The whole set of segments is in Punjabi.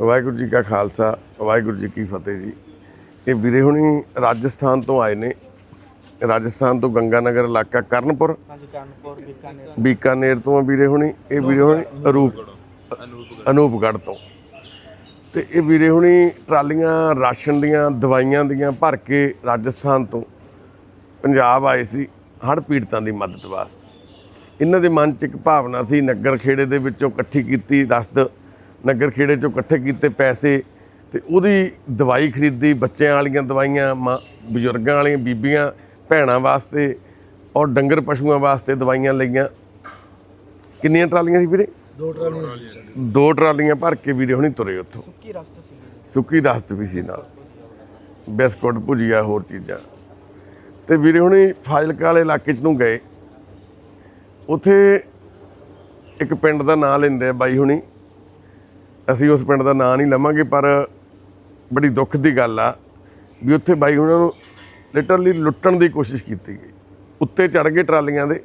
ਵਾਹਿਗੁਰੂ ਜੀ ਕਾ ਖਾਲਸਾ ਵਾਹਿਗੁਰੂ ਜੀ ਕੀ ਫਤਿਹ ਜੀ। ਇਹ ਵੀਰੇ ਹੁਣੀ ਰਾਜਸਥਾਨ ਤੋਂ ਆਏ ਨੇ। ਰਾਜਸਥਾਨ ਤੋਂ ਗੰਗਾਨਗਰ ਇਲਾਕਾ ਕਰਨਪੁਰ। ਹਾਂਜੀ ਬੀਕਾਨੇਰ। ਬੀਕਾਨੇਰ ਤੋਂ ਆ ਵੀਰੇ ਹੁਣੀ। ਇਹ ਵੀਰੇ ਹੁਣੀ ਅਰੂਪ ਅਨੂਪਗੜ੍ਹ। ਤੋਂ। ਤੇ ਇਹ ਵੀਰੇ ਹੁਣੀ ਟਰਾਲੀਆਂ ਰਾਸ਼ਨ ਦੀਆਂ ਦਵਾਈਆਂ ਦੀਆਂ ਭਰ ਕੇ ਰਾਜਸਥਾਨ ਤੋਂ ਪੰਜਾਬ ਆਏ ਸੀ ਹੜ੍ਹ ਪੀੜਤਾਂ ਦੀ ਮਦਦ ਵਾਸਤੇ। ਇਹਨਾਂ ਦੇ ਮਨ 'ਚ ਇੱਕ ਭਾਵਨਾ ਸੀ ਨਗਰ ਖੇੜੇ ਦੇ ਵਿੱਚੋਂ ਇਕੱਠੀ ਕੀਤੀ ਰਸਦ ਨਗਰ ਖੇੜੇ 'ਚੋਂ ਇਕੱਠੇ ਕੀਤੇ ਪੈਸੇ ਤੇ ਉਹਦੀ ਦਵਾਈ ਖਰੀਦੀ ਬੱਚਿਆਂ ਵਾਲੀਆਂ ਦਵਾਈਆਂ ਮਾਂ ਬਜ਼ੁਰਗਾਂ ਵਾਲੀਆਂ ਬੀਬੀਆਂ ਭੈਣਾਂ ਵਾਸਤੇ ਔਰ ਡੰਗਰ ਪਸ਼ੂਆਂ ਵਾਸਤੇ ਦਵਾਈਆਂ ਲਈਆਂ। ਕਿੰਨੀਆਂ ਟਰਾਲੀਆਂ ਸੀ ਵੀਰੇ? ਦੋ ਟਰਾਲੀਆਂ। ਦੋ ਟਰਾਲੀਆਂ ਭਰ ਕੇ ਵੀਰੇ ਹੁਣੀ ਤੁਰੇ ਉੱਥੋਂ। ਸੁੱਕੀ ਰਸਤ ਸੀ। ਸੁੱਕੀ ਰਸਤ ਵੀ ਸੀ ਨਾਲ। ਬਿਸਕੁਟ ਭੁਜੀਆ ਹੋਰ ਚੀਜ਼ਾਂ। ਤੇ ਵੀਰੇ ਹੁਣੀ ਫਾਜ਼ਿਲਕਾ ਵਾਲੇ ਇਲਾਕੇ 'ਚ ਨੂੰ ਗਏ। ਉਥੇ ਇੱਕ ਪਿੰਡ ਦਾ ਨਾਂ ਲੈਂਦੇ ਆ ਬਾਈ ਹੁਣੀ। ਅਸੀਂ ਉਸ ਪਿੰਡ ਦਾ ਨਾਂ ਨਹੀਂ ਲਵਾਂਗੇ, ਪਰ ਬੜੀ ਦੁੱਖ ਦੀ ਗੱਲ ਆ ਵੀ ਉੱਥੇ ਬਾਈ ਉਹਨਾਂ ਨੂੰ ਲਿਟਰਲੀ ਲੁੱਟਣ ਦੀ ਕੋਸ਼ਿਸ਼ ਕੀਤੀ ਗਈ। ਉੱਤੇ ਚੜ ਗਏ ਟਰਾਲੀਆਂ ਦੇ,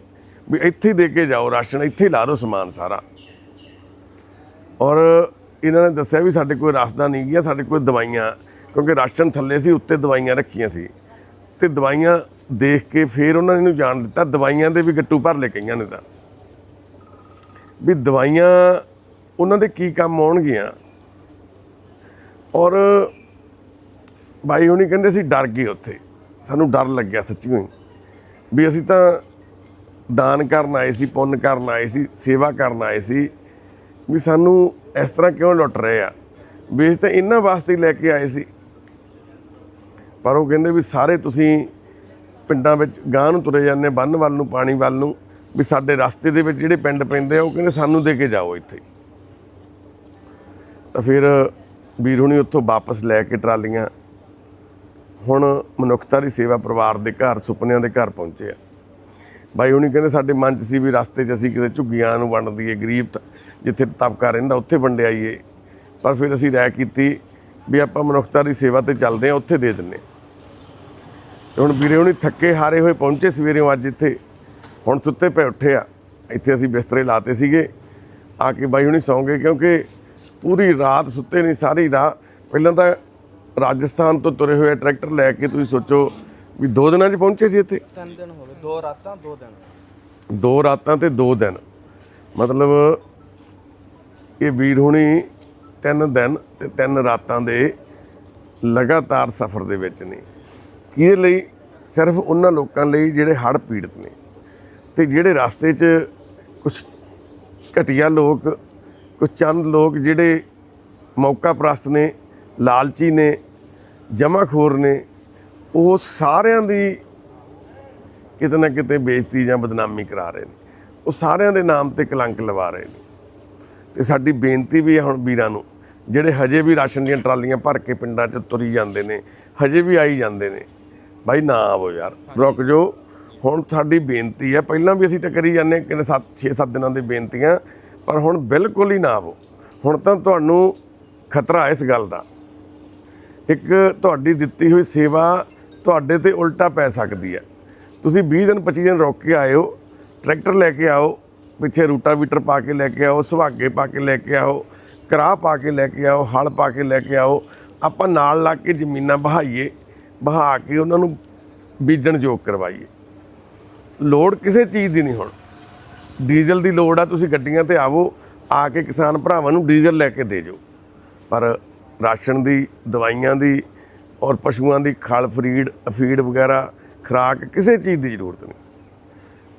ਵੀ ਇੱਥੇ ਦੇ ਕੇ ਜਾਓ ਰਾਸ਼ਨ, ਇੱਥੇ ਲਾ ਦਿਓ ਸਮਾਨ ਸਾਰਾ। ਔਰ ਇਹਨਾਂ ਨੇ ਦੱਸਿਆ ਵੀ ਸਾਡੇ ਕੋਲ ਰਸਦਾ ਨਹੀਂ ਗਿਆ, ਸਾਡੇ ਕੋਲ ਦਵਾਈਆਂ, ਕਿਉਂਕਿ ਰਾਸ਼ਨ ਥੱਲੇ ਸੀ, ਉੱਤੇ ਦਵਾਈਆਂ ਰੱਖੀਆਂ ਸੀ। ਤੇ ਦਵਾਈਆਂ ਦੇਖ ਕੇ ਫਿਰ ਉਹਨਾਂ ਨੇ ਜਾਣ ਦਿੱਤਾ, ਦਵਾਈਆਂ ਦੇ ਵੀ ਗੱਟੂ ਭਰ ਲੈ ਗਈਆਂ ਨੇ ਤਾਂ। ਵੀ ਦਵਾਈਆਂ ਉਹਨਾਂ ਦੇ ਕੀ ਕੰਮ ਆਉਣਗੀਆਂ? ਔਰ ਬਾਈ ਹੁਣੀ ਕਹਿੰਦੇ ਸੀ ਡਰ ਗਏ ਉੱਥੇ। ਸਾਨੂੰ ਡਰ ਲੱਗਿਆ ਸੱਚੀ ਹੋਈ। ਵੀ ਅਸੀਂ ਤਾਂ ਦਾਨ ਕਰਨ ਆਏ ਸੀ, ਪੁੰਨ ਕਰਨ ਆਏ ਸੀ, ਸੇਵਾ ਕਰਨ ਆਏ ਸੀ। ਵੀ ਸਾਨੂੰ ਇਸ ਤਰ੍ਹਾਂ ਕਿਉਂ ਲੁੱਟ ਰਹੇ ਆ? ਵੀ ਅਸੀਂ ਤਾਂ ਇਹਨਾਂ ਵਾਸਤੇ ਲੈ ਕੇ ਆਏ ਸੀ। ਪਰ ਉਹ ਕਹਿੰਦੇ ਵੀ ਸਾਰੇ ਤੁਸੀਂ ਪਿੰਡਾਂ ਵਿੱਚ ਗਾਂ ਨੂੰ ਤੁਰੇ ਜਾਂਦੇ ਬੰਨ ਵੱਲ ਨੂੰ ਪਾਣੀ ਵੱਲ ਨੂੰ। ਵੀ ਸਾਡੇ ਰਸਤੇ ਦੇ ਵਿੱਚ ਜਿਹੜੇ ਪਿੰਡ ਪੈਂਦੇ ਆ, ਉਹ ਕਹਿੰਦੇ ਸਾਨੂੰ ਦੇ ਕੇ ਜਾਓ ਇੱਥੇ। ਤਾਂ ਫਿਰ ਵੀਰ ਹੁਣੀ ਉੱਥੋਂ ਵਾਪਸ ਲੈ ਕੇ ਟਰਾਲੀਆਂ। ਹੁਣ ਮਨੁੱਖਤਾ ਦੀ ਸੇਵਾ ਪਰਿਵਾਰ ਦੇ ਘਰ, ਸੁਪਨਿਆਂ ਦੇ ਘਰ ਪਹੁੰਚੇ ਆ। ਬਾਈ ਹੁਣੀ ਕਹਿੰਦੇ ਸਾਡੇ ਮਨ 'ਚ ਸੀ ਵੀ ਰਸਤੇ 'ਚ ਅਸੀਂ ਕਿਸੇ ਝੁੱਗੀਆਂ ਨੂੰ ਵੰਡ ਦਈਏ, ਗਰੀਬ ਜਿੱਥੇ ਤਬਕਾ ਰਹਿੰਦਾ ਉੱਥੇ ਵੰਡਿਆਈਏ ਪਰ ਫਿਰ ਅਸੀਂ ਰਾਇ ਕੀਤੀ ਵੀ ਆਪਾਂ ਮਨੁੱਖਤਾ ਦੀ ਸੇਵਾ ਤੇ ਚੱਲਦੇ ਹਾਂ ਉੱਥੇ ਦੇ ਦਿੰਨੇ ਤੇ ਹੁਣ ਵੀਰੇ ਹੁਣੀ ਥੱਕੇ ਹਾਰੇ ਹੋਏ ਪਹੁੰਚੇ ਸਵੇਰੇ ਅੱਜ ਇੱਥੇ। ਹੁਣ ਸੁੱਤੇ ਪਏ ਉੱਠੇ ਆ। ਇੱਥੇ ਅਸੀਂ ਬਿਸਤਰੇ ਲਾਤੇ ਸੀਗੇ। ਆ ਕੇ ਬਾਈ ਹੁਣੀ ਸੌਂਗੇ ਕਿਉਂਕਿ ਪੂਰੀ ਰਾਤ ਸੁੱਤੇ ਨਹੀਂ ਸਾਰੀ ਰਾਤ। ਪਹਿਲਾਂ ਤਾਂ ਰਾਜਸਥਾਨ ਤੋਂ ਤੁਰੇ ਹੋਏ ਟਰੈਕਟਰ ਲੈ ਕੇ ਤੁਸੀਂ ਸੋਚੋ ਵੀ ਦੋ ਦਿਨਾਂ 'ਚ ਪਹੁੰਚੇ ਸੀ ਇੱਥੇ? ਤਿੰਨ ਦਿਨ ਹੋ ਗਏ ਦੋ ਰਾਤਾਂ ਦੋ ਦਿਨ। ਦੋ ਰਾਤਾਂ ਤੇ ਦੋ ਦਿਨ। ਮਤਲਬ ਇਹ ਵੀਰ ਹੁਣੀ ਤਿੰਨ ਦਿਨ ਤੇ ਤਿੰਨ ਰਾਤਾਂ ਦੇ ਲਗਾਤਾਰ ਸਫ਼ਰ ਦੇ ਵਿੱਚ ਨੇ। ਕਿਹਦੇ ਲਈ? ਸਿਰਫ ਉਹਨਾਂ ਲੋਕਾਂ ਲਈ ਜਿਹੜੇ ਹੜ੍ਹ ਪੀੜਤ ਨੇ। ਤੇ ਜਿਹੜੇ ਰਸਤੇ 'ਚ ਕੁਝ ਘਟੀਆ ਲੋਕ ਕੁਝ ਚੰਦ ਲੋਕ ਜਿਹੜੇ ਮੌਕਾ ਪ੍ਰਸਤ ਨੇ ਲਾਲਚੀ ਨੇ ਜਮਾਖੋਰ ਨੇ ਉਹ ਸਾਰਿਆਂ ਦੀ ਕਿਤੇ ਨਾ ਕਿਤੇ ਬੇਇੱਜ਼ਤੀ ਜਾਂ ਬਦਨਾਮੀ ਕਰਾ ਰਹੇ ਨੇ। ਉਹ ਸਾਰਿਆਂ ਦੇ ਨਾਮ ਤੇ ਕਲੰਕ ਲਵਾ ਰਹੇ ਨੇ। ਤੇ ਸਾਡੀ ਬੇਨਤੀ ਵੀ ਹੈ ਹੁਣ ਵੀਰਾਂ ਨੂੰ ਜਿਹੜੇ ਹਜੇ ਵੀ ਰਾਸ਼ਨ ਦੀਆਂ ਟਰਾਲੀਆਂ ਭਰ ਕੇ ਪਿੰਡਾਂ 'ਚ ਤੁਰੀ ਜਾਂਦੇ ਨੇ ਹਜੇ ਵੀ ਆਈ ਜਾਂਦੇ ਨੇ ਬਾਈ ਨਾ ਆਵੋ ਯਾਰ ਰੁਕ ਜਾਓ। ਹੁਣ ਸਾਡੀ ਬੇਨਤੀ ਹੈ ਪਹਿਲਾਂ ਵੀ ਅਸੀਂ ਤਾਂ ਕਰੀ ਜਾਂਦੇ ਕਿ 7 6-7 ਦਿਨਾਂ ਦੀ ਬੇਨਤੀਆਂ ਪਰ ਹੁਣ ਬਿਲਕੁਲ ਹੀ ਨਾ ਆਵੋ। ਹੁਣ ਤਾਂ ਤੁਹਾਨੂੰ ਖਤਰਾ ਇਸ ਗੱਲ ਦਾ। ਇੱਕ ਤੁਹਾਡੀ ਦਿੱਤੀ ਹੋਈ ਸੇਵਾ ਤੁਹਾਡੇ ਤੇ ਉਲਟਾ ਪੈ ਸਕਦੀ ਹੈ। ਤੁਸੀਂ 20 ਦਿਨ 25 ਦਿਨ ਰੁਕ ਕੇ ਆਏ ਹੋ ਟਰੈਕਟਰ ਲੈ ਕੇ ਆਓ, ਪਿੱਛੇ ਰੂਟਾਵੀਟਰ ਪਾ ਕੇ ਲੈ ਕੇ ਆਓ, ਸੁਹਾਗੇ ਪਾ ਕੇ ਲੈ ਕੇ ਆਓ, ਕਰਾਹ ਪਾ ਕੇ ਲੈ ਕੇ ਆਓ, ਹਲ ਪਾ ਕੇ ਲੈ ਕੇ ਆਓ, ਆਪਾਂ ਨਾਲ ਲੱਗ ਕੇ ਜ਼ਮੀਨਾਂ ਬਹਾਈਏ, ਬਹਾ ਕੇ ਉਹਨਾਂ ਨੂੰ ਬੀਜਣ ਯੋਗ ਕਰਵਾਈਏ। ਲੋੜ ਕਿਸੇ ਚੀਜ਼ ਦੀ ਨਹੀਂ ਹੁਣ। ਡੀਜ਼ਲ ਦੀ ਲੋੜ ਆ ਤੁਸੀਂ ਗੱਡੀਆਂ ਤੇ ਆਵੋ ਆ ਕੇ ਕਿਸਾਨ ਭਰਾਵਾਂ ਨੂੰ ਡੀਜ਼ਲ ਲੈ ਕੇ ਦੇ ਜਾਓ। ਪਰ ਰਾਸ਼ਨ ਦੀ ਦਵਾਈਆਂ ਦੀ ਔਰ ਪਸ਼ੂਆਂ ਦੀ ਖਲ ਫਰੀਡ ਫੀਡ ਵਗੈਰਾ ਖੁਰਾਕ ਕਿਸੇ ਚੀਜ਼ ਦੀ ਜ਼ਰੂਰਤ ਨਹੀਂ।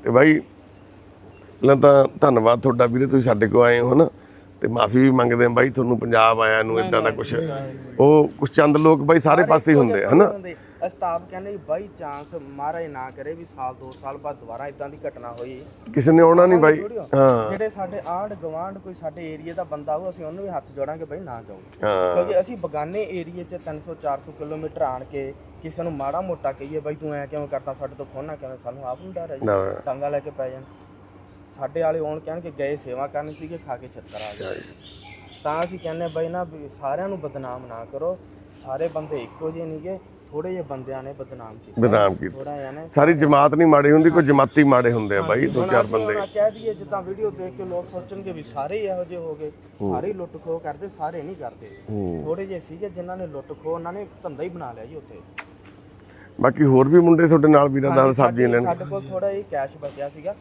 ਤੇ ਬਾਈ ਪਹਿਲਾਂ ਤਾਂ ਧੰਨਵਾਦ ਤੁਹਾਡਾ ਵੀਰੇ ਤੁਸੀਂ ਸਾਡੇ ਕੋਲ ਆਏ ਹੋ ਹਨਾ ਤੇ ਮਾਫੀ ਵੀ ਮੰਗਦੇ ਆ ਬਾਈ ਤੁਹਾਨੂੰ ਪੰਜਾਬ ਆਇਆਂ ਨੂੰ ਇਦਾਂ ਦਾ ਕੁਝ ਉਹ ਕੁਝ ਚੰਦ ਲੋਕ ਬਾਈ ਸਾਰੇ ਪਾਸੇ ਹੀ ਹੁੰਦੇ। ਆ ਹਨਾ ਅਸਤਾਬ ਕਹਿੰਦੇ ਵੀ ਬਾਈ ਚਾਂਸ ਮਹਾਰਾਜ ਨਾ ਕਰੇ ਵੀ ਸਾਲ ਦੋ ਸਾਲ ਬਾਅਦ ਦੁਬਾਰਾ ਇਦਾਂ ਦੀ ਘਟਨਾ ਹੋਈ। ਕਿਸੇ ਨੇ ਆਉਣਾ ਨਹੀਂ ਬਾਈ। ਹਾਂ। ਜਿਹੜੇ ਸਾਡੇ ਆਂਢ ਗਵਾਂਢ ਕੋਈ ਸਾਡੇ ਏਰੀਆ ਦਾ ਬੰਦਾ ਹੋ ਅਸੀਂ ਉਹਨੂੰ ਵੀ ਹੱਥ ਜੋੜਾਂਗੇ ਬਾਈ ਨਾ ਜਾਓ ਕਿਉਂਕਿ ਅਸੀਂ ਬਗਾਨੇ ਏਰੀਏ 'ਚ 300 400 ਕਿਲੋਮੀਟਰ ਆਣ ਕੇ ਕਿਸੇ ਨੂੰ ਮਾੜਾ ਮੋਟਾ ਕਹੀਏ ਬਾਈ ਤੂੰ ਐ ਕਿਉਂ ਕਰਦਾ ਸਾਡੇ ਤੋਂ ਖੋਣਾ ਕਿਵੇਂ ਸਾਨੂੰ ਆਪ ਨੂੰ ਡਰ ਹੈ ਜੀ ਟਾਂਗਾ ਲੈ ਕੇ ਪੈ ਜਾਣ। ਸਾਡੇ ਵਾਲੇ ਆਉਣ ਕਹਿਣਗੇ ਗਏ ਸੇਵਾ ਕਰਨੀ ਸੀਗੇ ਖਾ ਕੇ ਛੱਤਰ ਆ ਗਏ। ਤਾਂ ਅਸੀਂ ਕਹਿੰਦੇ ਬਾਈ ਨਾ ਸਾਰਿਆਂ ਨੂੰ ਬਦਨਾਮ ਨਾ ਕਰੋ ਸਾਰੇ ਬੰਦੇ ਇੱਕੋ ਜਿਹੇ ਨਹੀਂਗੇ ਥੋੜੇ ਜਿਹੇ ਬੰਦਿਆਂ ਨੇ ਬਦਨਾਮ ਕੀਤਾ। ਬਦਨਾਮ ਕੀਤਾ। ਥੋੜਾ ਜਿਹਾ ਨੇ ਸਾਰੀ ਜਮਾਤ ਨਹੀਂ ਮਾੜੀ ਹੁੰਦੀ ਕੋਈ ਜਮਾਤੀ ਮਾੜੇ ਹੁੰਦੇ ਆ ਬਾਈ ਦੋ ਚਾਰ ਬੰਦੇ। ਹੁਣ ਕਹਿ ਦਈਏ ਜਿੱਦਾਂ ਵੀਡੀਓ ਦੇਖ ਕੇ ਲੋਕ ਸੋਚਣਗੇ ਵੀ ਸਾਰੇ ਹੀ ਇਹੋ ਜਿਹੇ ਹੋ ਗਏ ਸਾਰੇ ਹੀ ਲੁੱਟ ਖੋਹ ਕਰਦੇ ਸਾਰੇ ਨਹੀਂ ਕਰਦੇ। ਥੋੜੇ ਜਿਹੇ ਸੀਗੇ ਜਿਨ੍ਹਾਂ ਨੇ ਲੁੱਟ ਖੋਹ ਉਹਨਾਂ ਨੇ ਧੰਦਾ ਹੀ ਬਣਾ ਲਿਆ ਜੀ ਉੱਥੇ। ਬਾਕੀ ਹੋਰ ਵੀ ਮੁੰਡੇ ਤੁਹਾਡੇ ਨਾਲ ਵੀਰਾਂ ਹਾਂਜੀ, ਸਬਜ਼ੀਆਂ ਲੈਣ। ਸਾਡੇ ਕੋਲ ਥੋੜਾ ਜਿਹਾ ਕੈਸ਼ ਬਚਿਆ ਸੀਗਾ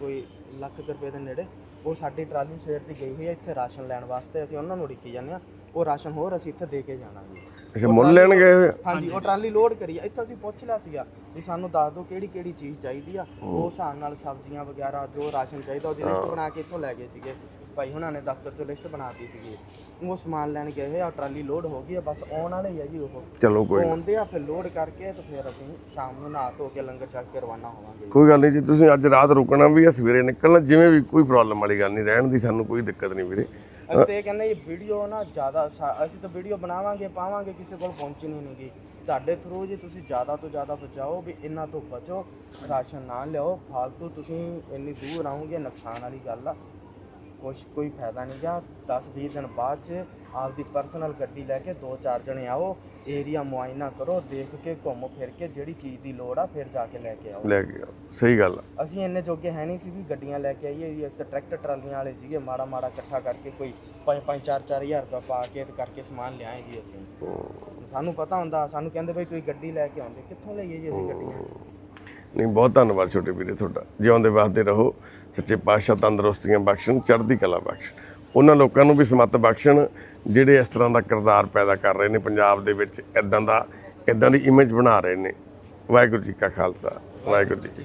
ਕੋਈ ਲੱਖ ਰੁਪਏ ਦੇ ਨੇੜੇ। ਉਹ ਸਾਡੀ ਟਰਾਲੀ ਸਵੇਰ ਦੀ ਗਈ ਹੋਈ ਹੈ ਇੱਥੇ ਰਾਸ਼ਨ ਲੈਣ ਵਾਸਤੇ ਅਸੀਂ ਉਹਨਾਂ ਨੂੰ ਉਡੀਕੀ ਜਾਂਦੇ ਆ ਉਹ ਰਾਸ਼ਨ ਹੋਰ ਅਸੀਂ ਇੱਥੇ ਦੇ ਕੇ ਜਾਣਾ ਜੀ। ਅੱਛਾ ਮੁੱਲ ਲੈਣ ਗਏ ਹੋਏ? ਆ? ਹਾਂਜੀ ਉਹ ਟਰਾਲੀ ਲੋਡ ਕਰੀ ਆ। ਇੱਥੇ ਅਸੀਂ ਪੁੱਛ ਲਿਆ ਸੀਗਾ ਵੀ ਸਾਨੂੰ ਦੱਸ ਦਿਓ ਕਿਹੜੀ ਕਿਹੜੀ ਚੀਜ਼ ਚਾਹੀਦੀ ਆ। ਉਹ ਹਿਸਾਬ ਨਾਲ ਸਬਜ਼ੀਆਂ ਵਗੈਰਾ ਜੋ ਰਾਸ਼ਨ ਚਾਹੀਦਾ ਉਹਦੀ ਲਿਸਟ ਬਣਾ ਕੇ ਇੱਥੋਂ ਲੈ ਗਏ ਸੀਗੇ। ਭਾਈ ਹੁਣਾਂ ਨੇ ਦਫ਼ਤਰ ਚੋਂ ਲਿਸਟ ਬਣਾਤੀ ਸੀਗੀ। ਉਹ ਸਮਾਨ ਲੈਣ ਗਏ ਹੋਏ ਆ ਟਰਾਲੀ ਲੋਡ ਹੋ ਗਈ ਆ ਬਸ ਆਉਣ ਵਾਲੇ ਹੀ ਆ ਜੀ ਉਹ। ਚਲੋ ਕੋਈ ਆਉਂਦੇ ਆ ਫਿਰ ਲੋਡ ਕਰਕੇ ਤੇ ਫਿਰ ਅਸੀਂ ਸ਼ਾਮ ਨੂੰ ਨਹਾ ਧੋ ਕੇ ਲੰਗਰ ਛਕ ਕੇ ਰਵਾਨਾ ਹੋਵਾਂਗੇ। ਕੋਈ ਗੱਲ ਨਹੀਂ ਜੀ ਤੁਸੀਂ ਅੱਜ ਰਾਤ ਰੁਕਣਾ ਵੀ ਆ ਸਵੇਰੇ ਨਿਕਲਣਾ ਜਿਵੇਂ ਵੀ ਕੋਈ ਪ੍ਰੋਬਲਮ ਵਾਲੀ ਗੱਲ ਨਹੀਂ ਰਹਿਣ ਦੀ ਸਾਨੂੰ ਕੋਈ ਦਿੱਕਤ ਨਹੀਂ ਵੀਰੇ। ਅਸੀਂ ਤਾਂ ਇਹ ਕਹਿੰਦੇ ਇਹ ਵੀਡੀਓ ਨਾ ਜ਼ਿਆਦਾ ਸਾ- ਅਸੀਂ ਤਾਂ ਵੀਡੀਓ ਬਣਾਵਾਂਗੇ, ਪਾਵਾਂਗੇ, ਕਿਸੇ ਕੋਲ ਪਹੁੰਚਣੀ ਨਹੀਂਗੀ ਤੁਹਾਡੇ ਥਰੂ ਜੀ ਤੁਸੀਂ ਜ਼ਿਆਦਾ ਤੋਂ ਜ਼ਿਆਦਾ ਬਚਾਓ ਵੀ ਇਹਨਾਂ ਤੋਂ ਬਚੋ, ਰਾਸ਼ਨ ਨਾ ਲਿਆਓ, ਫਾਲਤੂ ਤੁਸੀਂ ਇੰਨੀ ਦੂਰ ਆਉਂਗੇ ਨੁਕਸਾਨ ਵਾਲੀ ਗੱਲ ਆ। ਕੁਛ ਕੋਈ ਫਾਇਦਾ ਨਹੀਂ ਗਾ 10 20 ਦਿਨ ਬਾਅਦ ਚ ਆਪਦੀ ਪਰਸਨਲ ਗੱਡੀ ਲੈ ਕੇ ਦੋ ਚਾਰ ਜਣੇ ਆਓ ਏਰੀਆ ਮੁਆਇਨਾ ਕਰੋ ਦੇਖ ਕੇ ਘੁੰਮ ਫਿਰ ਕੇ ਜਿਹੜੀ ਚੀਜ਼ ਦੀ ਲੋੜ ਆ ਫਿਰ ਜਾ ਕੇ ਲੈ ਕੇ ਆਓ। ਲੈ ਕੇ ਆਓ। ਸਹੀ ਗੱਲ ਆ। ਅਸੀਂ ਇੰਨੇ ਜੋਗੇ ਹੈ ਨਹੀਂ ਸੀ ਵੀ ਗੱਡੀਆਂ ਲੈ ਕੇ ਆਈਏ ਜੀ ਅਸੀਂ ਤਾਂ ਟਰੈਕਟਰ ਟਰਾਲੀਆਂ ਵਾਲੇ ਸੀਗੇ ਮਾੜਾ ਮਾੜਾ ਇਕੱਠਾ ਕਰਕੇ ਕੋਈ 5 5 4 4000 ਰੁਪਏ ਪਾ ਕੇ ਤੇ ਕਰਕੇ ਸਮਾਨ ਲਿਆਏ ਜੀ ਅਸੀਂ ਸਾਨੂੰ ਪਤਾ ਹੁੰਦਾ ਸਾਨੂੰ ਕਹਿੰਦੇ ਬਈ ਤੁਸੀਂ ਗੱਡੀ ਲੈ ਕੇ ਆਉਂਦੇ ਕਿੱਥੋਂ ਲਈਏ ਜੀ ਅਸੀਂ ਗੱਡੀਆਂ? ਨਹੀਂ, ਬਹੁਤ ਧੰਨਵਾਦ ਛੋਟੇ ਵੀਰੇ ਤੁਹਾਡਾ। ਜਿਉਂਦੇ ਵਾਸਤੇ ਰਹੋ। ਸੱਚੇ ਪਾਤਸ਼ਾਹ ਤੰਦਰੁਸਤੀਆਂ ਬਖਸ਼ਣ, ਚੜ੍ਹਦੀ ਕਲਾ ਬਖਸ਼ਣ। ਉਹਨਾਂ ਲੋਕਾਂ ਨੂੰ ਵੀ ਸਮੱਤ ਬਖਸ਼ਣ, ਜਿਹੜੇ ਇਸ ਤਰ੍ਹਾਂ ਦਾ ਕਿਰਦਾਰ ਪੈਦਾ ਕਰ ਰਹੇ ਨੇ ਪੰਜਾਬ ਦੇ ਵਿੱਚ ਇਦਾਂ ਦਾ ਇਦਾਂ ਦੀ ਇਮੇਜ ਬਣਾ ਰਹੇ ਨੇ। ਵਾਹਿਗੁਰੂ ਜੀ ਕਾ ਖਾਲਸਾ, ਵਾਹਿਗੁਰੂ ਜੀ ਕੀ